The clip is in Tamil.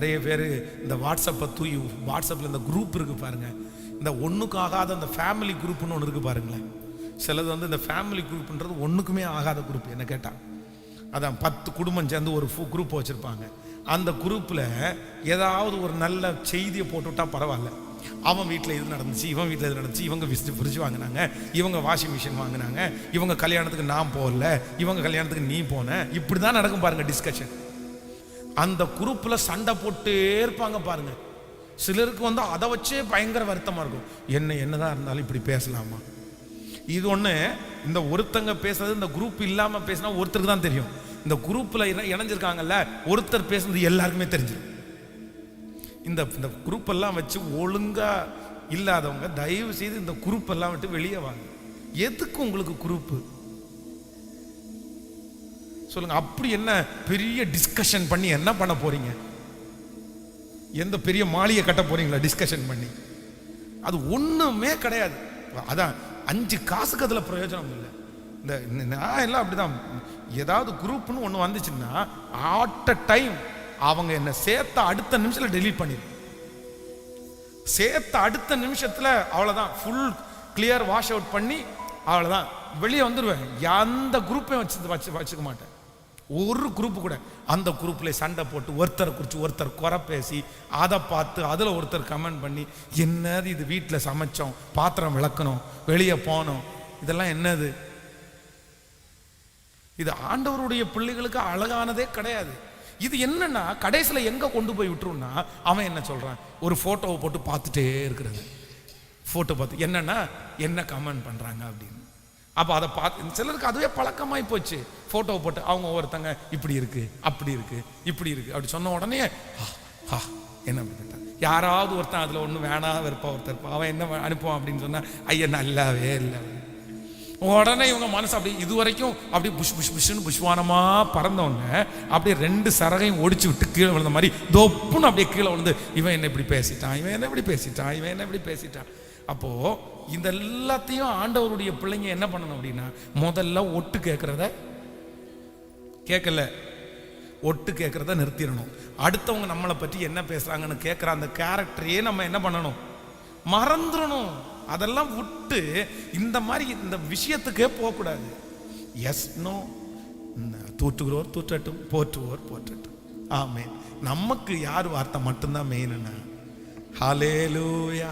நிறைய பேர் இந்த வாட்ஸ்அப்பை தூய் வாட்ஸ்அப்பில் இந்த குரூப் இருக்குது பாருங்கள் இந்த ஒன்றுக்கு ஆகாத அந்த ஃபேமிலி குரூப்னு ஒன்று இருக்குது பாருங்களேன். சிலது வந்து இந்த ஃபேமிலி குரூப்ன்றது ஒன்றுக்குமே ஆகாத குரூப் என்ன கேட்டால் அதான் பத்து குடும்பம் சேர்ந்து ஒரு குரூப் வச்சுருப்பாங்க. அந்த குரூப்பில் ஏதாவது ஒரு நல்ல செய்தியை போட்டுவிட்டால் பரவாயில்ல. அவன் வீட்டில் இது நடந்துச்சு இவன் வீட்டில் இது நடந்துச்சு இவங்க விசிட்டு ஃப்ரிட்ஜ் வாங்கினாங்க இவங்க வாஷிங் மிஷின் வாங்கினாங்க இவங்க கல்யாணத்துக்கு நான் போகல இவங்க கல்யாணத்துக்கு நீ போன இப்படி தான் நடக்கும் பாருங்கள் டிஸ்கஷன் அந்த குரூப்பில் சண்டை போட்டே இருப்பாங்க பாருங்க. சிலருக்கு வந்து அதை வச்சே பயங்கர வருத்தமாக இருக்கும். என்ன என்னதான் இருந்தாலும் இப்படி பேசலாமா? இது ஒன்று இந்த ஒருத்தங்க பேசுறது இந்த குரூப் இல்லாமல் பேசினா ஒருத்தருக்கு தான் தெரியும். இந்த குரூப்பில் இணைஞ்சிருக்காங்கல்ல ஒருத்தர் பேசுனது எல்லாருக்குமே தெரிஞ்சிடும் இந்த இந்த குரூப்பெல்லாம் வச்சு ஒழுங்காக இல்லாதவங்க தயவு செய்து இந்த குரூப்பெல்லாம் விட்டு வெளியே வாங்க. எதுக்கு உங்களுக்கு குரூப்பு? சொல்லுங்க அப்படி என்ன பெரிய டிஸ்கஷன் பண்ணி என்ன பண்ண போறீங்க? எந்த பெரிய மாளிகை கட்ட போறீங்களா டிஸ்கஷன் பண்ணி? அது ஒண்ணுமே கிடையாது. அதான் அஞ்சு காசுக்கு அதுல பிரயோஜனம் இல்லை. இந்த நான் எல்லாம் அப்படிதான். ஏதாவது குரூப்னு ஒன்று வந்துச்சுன்னா ஆட் அ டைம் அவங்க என்ன சேர்த்த அடுத்த நிமிஷத்தில் டெலீட் பண்ணிடு சேர்த்த அடுத்த நிமிஷத்தில் அவ்வளோதான் ஃபுல் கிளியர் வாஷ் அவுட் பண்ணி அவ்வளோதான் வெளியே வந்துடுவேன் எந்த குரூப்பையும் வச்சு வச்சு வச்சுக்க மாட்டேன். ஒரு குரூப் கூட. அந்த குரூப்பில் சண்டை போட்டு ஒருத்தரை குறித்து ஒருத்தர் குறை பேசி அதை பார்த்து அதில் ஒருத்தர் கமெண்ட் பண்ணி என்னது இது வீட்டில் சமைச்சோம் பாத்திரம் விளக்கணும் வெளியே போனோம் இதெல்லாம் என்னது? இது ஆண்டவருடைய பிள்ளைகளுக்கு அழகானதே கிடையாது. இது என்னன்னா கடைசியில் எங்கே கொண்டு போய் விட்டுருன்னா அவன் என்ன சொல்கிறான் ஒரு ஃபோட்டோவை போட்டு பார்த்துட்டே இருக்கிறது. ஃபோட்டோ பார்த்து என்னன்னா என்ன கமெண்ட் பண்ணுறாங்க அப்படின்னு. அப்போ அதை பார்த்து சிலருக்கு அதுவே பழக்கமாகி போச்சு. ஃபோட்டோ போட்டு அவங்க ஒருத்தங்க இப்படி இருக்கு அப்படி இருக்கு இப்படி இருக்கு அப்படி சொன்ன உடனே ஹா என்ன பண்ணிட்டான் யாராவது ஒருத்தன் அதில் ஒன்றும் வேணாம் இருப்பான் ஒருத்தர் இருப்பான். அவன் என்ன அனுப்புவான் அப்படின்னு சொன்னால் ஐயா நல்லாவே இல்லை. உடனே இவங்க மனசு அப்படி இது வரைக்கும் அப்படியே புஷ் புஷ் புஷ்னு புஷ்வானமாக பறந்தவொடனே அப்படியே ரெண்டு சரகையும் ஒடிச்சு விட்டு கீழே விழுந்த மாதிரி தொப்புன்னு அப்படியே கீழே விழுந்து இவன் என்ன இப்படி பேசிட்டான்? இவன் என்ன இப்படி பேசிட்டான்? இவன் என்ன இப்படி பேசிட்டான்? அப்போது இந்த எல்லாத்தையும் ஆண்டவருடைய பிள்ளைங்க என்ன பண்ணணும் அப்படின்னா முதல்ல ஒட்டு கேட்கறத கேட்கல. ஒட்டு கேட்கறத நிறுத்திடணும். அடுத்தவங்க நம்மளை பற்றி என்ன பேசுறாங்கன்னு கேட்குற அந்த கேரக்டரையே நம்ம என்ன பண்ணணும்? மறந்துடணும். அதெல்லாம் விட்டு இந்த மாதிரி இந்த விஷயத்துக்கே போகக்கூடாது. எஸ் நோ தூற்றுகிறோர் தூற்றட்டும் போற்றுவோர் போற்றட்டும். ஆமே நமக்கு யார் வார்த்தை மட்டும்தான் மெயின்னா லூயா